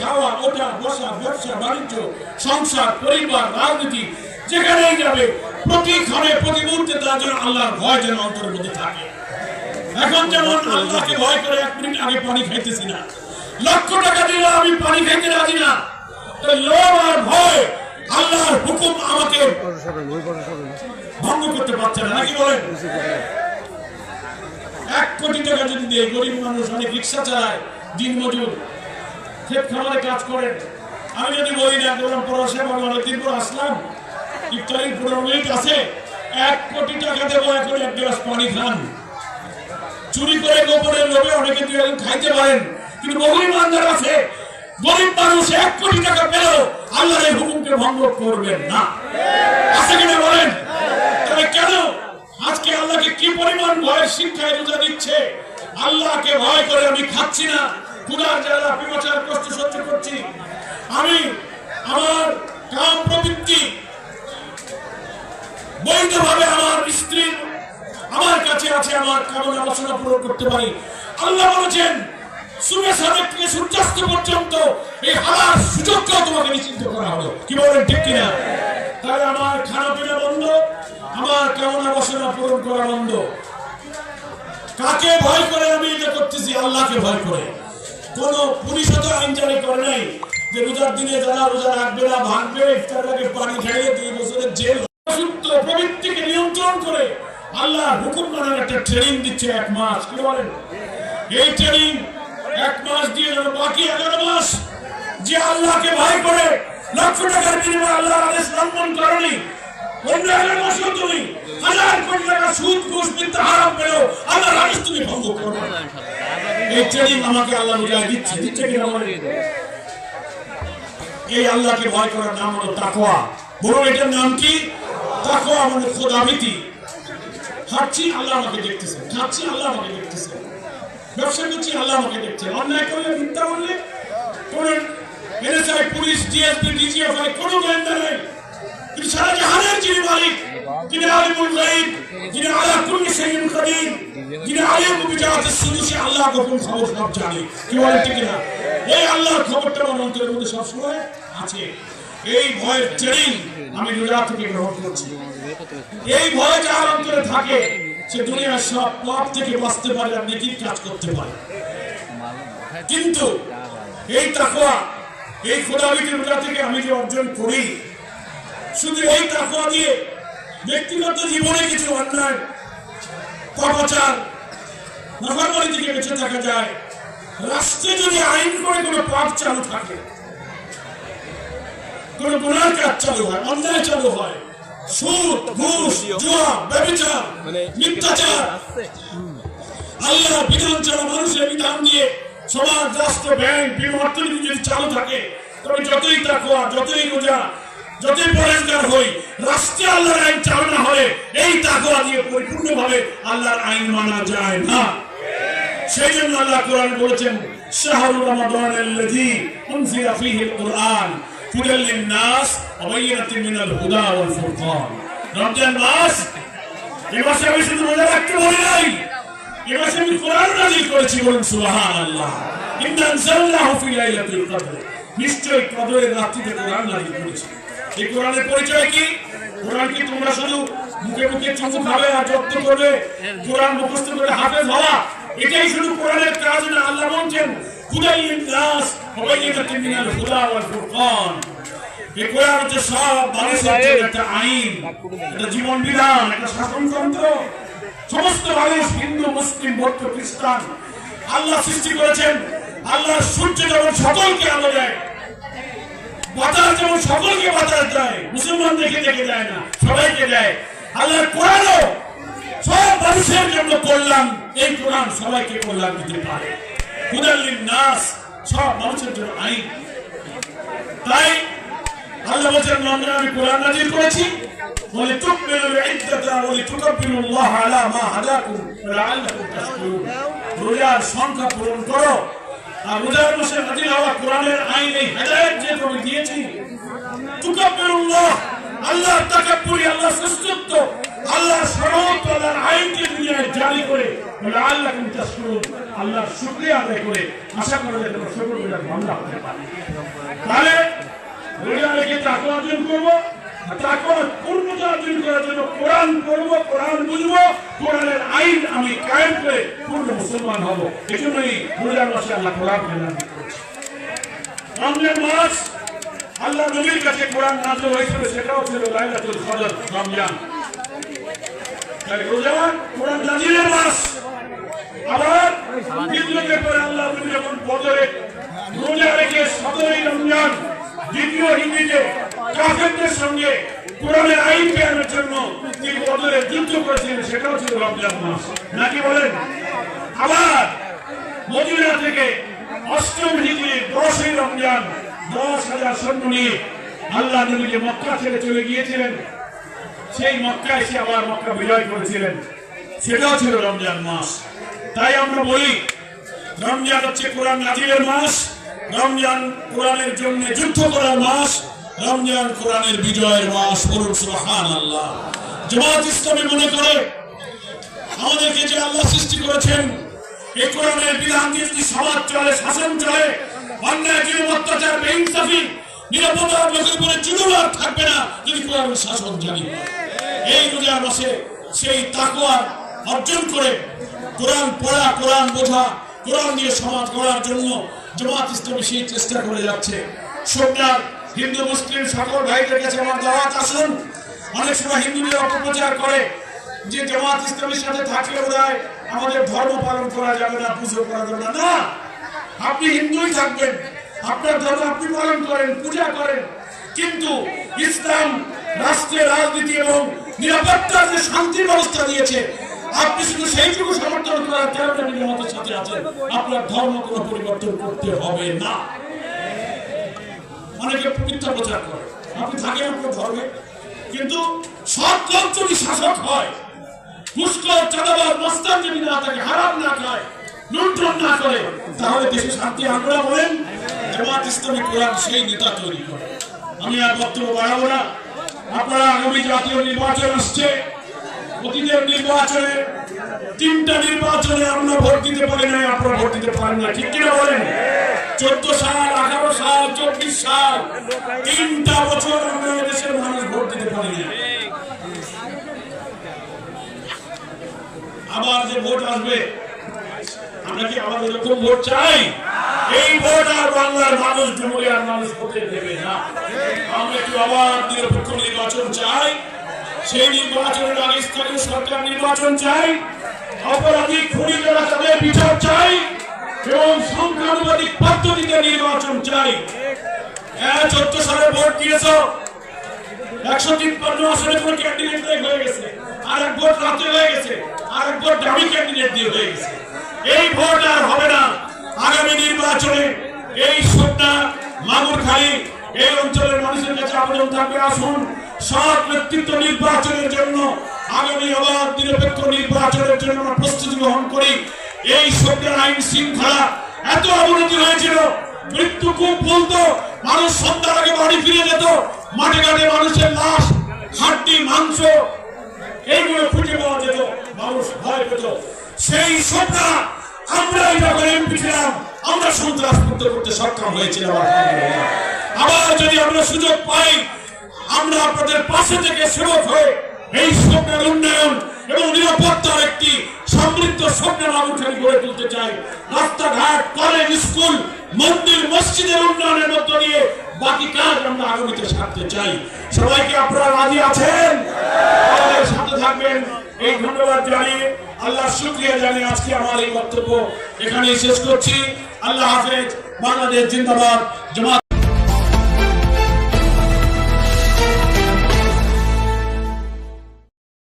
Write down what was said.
খাওয়া, ওঠা, বসা, ব্যবসা, বাণিজ্য, সংসার, পরিবার, রাজনীতি, যেখানেই যাবে প্রতি ক্ষণে প্রতি মুহূর্তে তার জন্য আল্লাহর ভয় যেন অন্তরের মধ্যে থাকে। এখন যেমন আল্লাহকে ভয় করে এক মিনিট আগে পানি খাইতেছি না। লক্ষ টাকা দিলে আমি পানি খাইতে রাজি না। লোভ আর ভয়, আল্লাহর হুকুম আমাকে ভঙ্গ করতে পারছে না। নাকি বলেন? এক কোটি টাকা যদি দিয়ে, গরিব মানুষ অনেক রিক্সা চালায় দিন মজুর ক্ষেত খামারে কাজ করেন। আমি যদি বলি না, বললাম পড়াশোনা আমি আসলাম। ইফতারির পনেরো মিনিট আছে। এক কোটি টাকা দেবো এখন, এক গ্লাস পানি খান। চুরি করে গোপনে লোভে অনেকে দুই একদিন খাইতে পারেন। কিন্তু বহু ইমানদার আছে গরিব মানুষ এক কোটি টাকা পেল আল্লাহর এই হুকুমকে ভঙ্গ করবেন না। আছে কিনা বলেন? তবে কেন? আজকে আল্লাহকে কি পরিমাণ ভয়ের শিক্ষায় রোজা দিচ্ছে? আল্লাহকে ভয় করে আমি খাচ্ছি না। ক্ষুধার জ্বালা বিবেচার কষ্ট সহ্য করছি। আমি আমার কাম প্রবৃত্তি বৈধভাবে আমার স্ত্রীর আমার কাছে আছে আমার কামনা বাসনা পূরণ করতে পারি। আল্লাহ বলেছেন সূর্য সাদেক থেকে সূর্যাস্ত পর্যন্ত এই হালার সুযোগকেও তোমাকে নিশ্চিন্ত করা হলো কি বলেন, ঠিক কিনা? তাহলে আমার খানা পিনা বন্ধ, আমার কামনা বাসনা পূরণ করা বন্ধ। কাকে ভয় করে আমি এটা করতেছি? আল্লাহকে ভয় করে। কোন পুলিশ তো আইন জারি করে নাই যে রোজার দিনে যারা রোজা রাখবে না, ভাঙবে ইফতার আগে পানি খাইয়ে দুই বছরের জেল প্রবৃত্তিকে নিয়ন্ত্রণ করে আল্লাহ হুকুম মানার একটা ট্রেনিং দিচ্ছে এক মাস। কি বলেন? এই ট্রেনিং এক মাস দিয়ে যেন বাকি এগারো মাস যে আল্লাহকে ভয় করে, লক্ষ টাকার বিনিময়ে আল্লাহর আদেশ লঙ্ঘন করেনি। অন্য এগারো মাসেও তুমি হাজার কোটি টাকা সুদ, ঘুষ, মিথ্যা হারাম পেলেও আল্লাহর আদেশ তুমি ভঙ্গ করবে। এই ট্রেনিং আমাকে আল্লাহ বুঝায় দিচ্ছে। দিচ্ছে কি না এই আল্লাহকে ভয় করার নাম হলো তাকওয়া। বলুন এটার নাম কি? তাকওয়া মানে খোদাবিতি হাঁটছি আল্লাহ আমাকে দেখতেছেন খাচ্ছি আল্লাহ আমাকে দেখতেছেন ব্যবসা করছি আল্লাহ আমাকে দেখছেন অন্যায় করলে মিথ্যা বললে কোন এনএসআই পুলিশ ডিএসপি ডিজিএফআই কোন গোয়েন্দা নেই। কিন্তু সারা জাহানের যিনি মালিক যিনি আলিমুল গাইব যিনি আলা কুল্লি শাইইন যিনি আলিম বিজাতে সুদুসি আল্লাহ গোপন খবর সব জানে। কি বলে ঠিক এই আল্লাহর খবরটা আমার অন্তরের মধ্যে সবসময় আছে। এই ভয়ের ট্রেনিং আমি রোজা থেকে গ্রহণ করছি। এই ভয় যার অন্তরে থাকে, সে দুনিয়ার সব পাপ থেকে বাঁচতে পারে আর নেকির কাজ করতে পারে। কিন্তু এই তাকওয়া, এই খোদাবিদের রোজা থেকে আমি যে অর্জন করি, শুধু এই তাকওয়া দিয়ে ব্যক্তিগত জীবনে কিছু অন্যায় পাপাচার নাফরমানি থেকে বেঁচে থাকা যায়। রাষ্ট্রে যদি আইন করে কোনো পাপ চালু থাকে কোন গুনার কাজ চালু হয় অন্যায় চালু হয় সুদ ঘুষ জুয়া ব্যবচার মিথ্যাচার আল্লাহ বিধান ছাড়া মানুষের বিধান দিয়ে সমাজ রাষ্ট্র ব্যাংক বিমা অর্থনীতি যদি চালু থাকে তবে যতই তাকুয়া যতই রোজা যতই পরেজগার হই রাষ্ট্রে আল্লাহর আইন চালু না হলে এই তাকুয়া দিয়ে পরিপূর্ণভাবে আল্লাহর আইন মানা যায় না। সেই জন্য আল্লাহ কোরআন বলেছেন শাহরুর রমাদান আল্লাযী উনজিলা ফীহিল কুরআন হুদাল লিন-নাস ওয়া বায়িনাতিন মিনাল হুদা ওয়াল ফুরকান। রমজান মাস এই মাসে আমি শুধু রোজা রাখতে বলি নাই এই মাসে আমি কোরআন নাযিল করেছি বলুন সুবহানাল্লাহ। ইন্না আনজালনাহু ফি লাইলাতুল কদর। নিশ্চয় কদরের রাত্রিতে কোরআন নাযিল করেছি। এই কোরআনের পরিচয় কি? কোরআন কি তোমরা শুধু মুখে মুখে আর করবে, কোরআন মুখস্থ করে এটাই শুধু কোরআনের কাজ না, আল্লাহ বলছেন ফুরকান। এই কোরআন হচ্ছে সব মানুষের জন্য একটা আইন, একটা জীবন বিধান, একটা শাসনতন্ত্র। সমস্ত মানুষ হিন্দু, মুসলিম, বৌদ্ধ, খ্রিস্টান, আল্লাহ সৃষ্টি করেছেন আল্লাহ সূর্য যেমন সকলকে আলো দেয় বাতাস যেমন সকলকে বাতাস দেয়। মুসলমান দেখে দেয় না? সবাইকে দেয়। আল্লাহর কোরআনও সব মানুষের জন্য কল্যাণ। এই কোরআন সবাইকে কল্যাণ দিতে পারে। হুদাল্লিন নাস সব মানুষের জন্য আইন। তাই আল্লাহ বলছেন রমজান আমি কোরআন নাজিল করেছি। বলে তুকমিলুল ইদ্দাতা ওয়া লিতুকাব্বিরুল্লাহ আলা মা হাদাকুম ওয়া তাশকুরুন। রোজার সংখ্যা পূরণ করো। আর রোজার মাসে নাজিল হওয়া কোরআনের আইন এই যে তুমি দিয়েছি তুকাব্বিরুল্লাহ আল্লাহ তাকাব্বুরি আল্লাহ শ্রেষ্ঠত্ব আল্লাহ আল্লাহর আইনকে দুনিয়ায় জারি করে লাআল্লাকুম তাশকুরুন আল্লাহর শুকরিয়া আদায় করে। আশা করা যায় তোমার বোঝার মামলা হতে পারে। তাহলে রোজা রেখে করব? পূর্ণতা অর্জন করার জন্য কোরআন পড়ব, কোরআন বুঝব, কোরআনের আইন আমি কায়েম করে পূর্ণ মুসলমান হব। এই জন্যই রোজার মাসে আল্লাহ কোরআন নাজিল করেছে। রমজান মাস, আল্লাহ নবীর কাছে কোরআন নাজিল হয়েছিল, সেটাও ছিল লাইলাতুল কদর, রমজান। তাই রোজা, কোরআন নাজিলের মাস। আবার দ্বিতীয় পরে আল্লাহ নবী যখন বদরে রোজা রেখে সতেরোই রমজান দ্বিতীয় হিন্দিতে কাফেরদের সঙ্গে কোরআনের আইন পেয়ানোর জন্য তিনি বদরে যুদ্ধ করেছিলেন, সেটাও ছিল রমজান মাস। নাকি বলেন? আবার মদিনা থেকে অষ্টম হিজরি দশই রমজান, দশ হাজার সৈন্য নিয়ে আল্লাহ নবী যে মক্কা ছেড়ে চলে গিয়েছিলেন। সেই মক্কা এসে আবার মক্কা বিজয় করেছিলেন। সেটাও ছিল রমজান মাস। তাই আমরা বলি, রমজান হচ্ছে কোরআন নাজিরের মাস, রমজান কোরআনের জন্য যুদ্ধ করার মাস রমজান কোরআনের বিজয়ের মাস বলুন সুবহান আল্লাহ জামাত ইসলামী মনে করে, আমাদেরকে যে আল্লাহ সৃষ্টি করেছেন এই কোরআনের বিধান সমাজ চলে, শাসন চলে, অন্যায় অত্যাচার, বেইনসাফি লোকের উপরে থাকবে না যদি কোরআনের শাসন জানি। এই রোজার মাসে সেই তাকওয়া অর্জন করে কোরআন পড়া, কোরআন বোঝা, কোরআন দিয়ে সমাজ গড়ার জন্য জামাত সেই চেষ্টা করে যাচ্ছে। সোমনাথ হিন্দু, মুসলিম সকল ভাইদের কাছে আমার দাওয়াত আসুন। অনেক সময় হিন্দুদের অপপ্রচার করে যে জামাত ইসলামের সাথে থাকলে বোধ আমাদের ধর্ম পালন করা যাবে না, পুজো করা যাবে না। আপনি হিন্দুই থাকবেন। আপনার ধর্ম আপনি পালন করেন, পূজা করেন। কিন্তু ইসলাম, রাষ্ট্রের রাজনীতি এবং নিরাপত্তার যে শান্তি ব্যবস্থা দিয়েছে, আপনি শুধু সেইটুকু সমর্থন করার কারণে নিরাপত্তার সাথে আছেন। আপনার ধর্ম কোনো পরিবর্তন করতে হবে না। অনেকে মিথ্যা প্রচার করে। আপনি থাকেন আপনার ধর্মে। কিন্তু সব লোক যদি শাসক হয় মুস্কর চাঁদাবাদ মস্তান যদি না থাকে, হারাম না খায়, লুণ্ঠন না করে, তাহলে দেশে শান্তি আমরা বলেন জামাত ইসলামী কোরআন সেই নেতা তৈরি করে। আমি আর বক্তব্য বাড়াবো না। আপনারা আগামী জাতীয় নির্বাচন আসছে। অতীতের নির্বাচনে তিনটা নির্বাচনে আমরা ভোট দিতে পারি না আপনারা ভোট দিতে পারেন না ঠিক কিনা বলেন? চোদ্দ সাল, আঠারো সাল, চব্বিশ সাল, তিনটা বছর ভোট আবার যে ভোট আসবে, আমরা কি আবার এরকম ভোট চাই? এই ভোট আর বাংলার মানুষ ডুমুরিয়ার মানুষ হতে দেবে না। আমরা একটু আবার নিরপেক্ষ নির্বাচন চাই। সেই নির্বাচনের আগে স্থানীয় সরকার নির্বাচন চাই। এবং সংখ্যানুপাতিক পদ্ধতিতে নির্বাচন চাই। হ্যাঁ চোদ্দ সালে ভোট দিয়েছ। একশো তিপ্পান্ন আসনে তোমার ক্যান্ডিডেট হয়ে গেছে। আর এক ভোট রাতে হয়ে গেছে। আর এক ভোট দামি ক্যান্ডিডেট দিয়ে হয়ে গেছে। এই ভোট আর হবে না। আগামী নির্বাচনে এই সবটা মাগুরখালী এই অঞ্চলের মানুষের কাছে আবেদন থাকবে। আসুন, সৎ নেতৃত্ব নির্বাচনের জন্য, আগামী অবাধ নিরপেক্ষ নির্বাচনের জন্য আমরা প্রস্তুতি গ্রহণ করি। এই সবটার আইন শৃঙ্খলা এত অবনতি হয়েছিল, মৃত্যু খুব বলতো মানুষ সন্ধ্যার আগে বাড়ি ফিরে যেত, মাঠে ঘাটে মানুষের লাশ, হাড্ডি, মাংস, এইগুলো খুঁজে পাওয়া যেত, মানুষ ভয় পেত। সেই সবটা আমরা যখন এমপি ছিলাম, আমরা সন্ত্রাস মুক্ত করতে সক্ষম হয়েছিলাম আবার যদি আমরা সুযোগ পাই, আমরা আপনাদের পাশে থেকে সেবক হয়ে এই স্বপ্নের উন্নয়ন এবং নিরাপত্তার একটি সমৃদ্ধ স্বপ্নের আবুখানি গড়ে তুলতে চাই। রাস্তাঘাট কলেজ স্কুল মন্দির, মসজিদের উন্নয়নের মধ্য দিয়ে বাকি কাজ আমরা আগামীতে সারতে চাই। সবাইকে আপনারা রাজি আছেন? সাথে থাকবেন। এই ধন্যবাদ জানিয়ে আল্লাহ শুক্রিয়া জানিয়ে আজকে আমার এই বক্তব্য এখানেই শেষ করছি। আল্লাহ হাফেজ, বাংলাদেশ জিন্দাবাদ। জামাত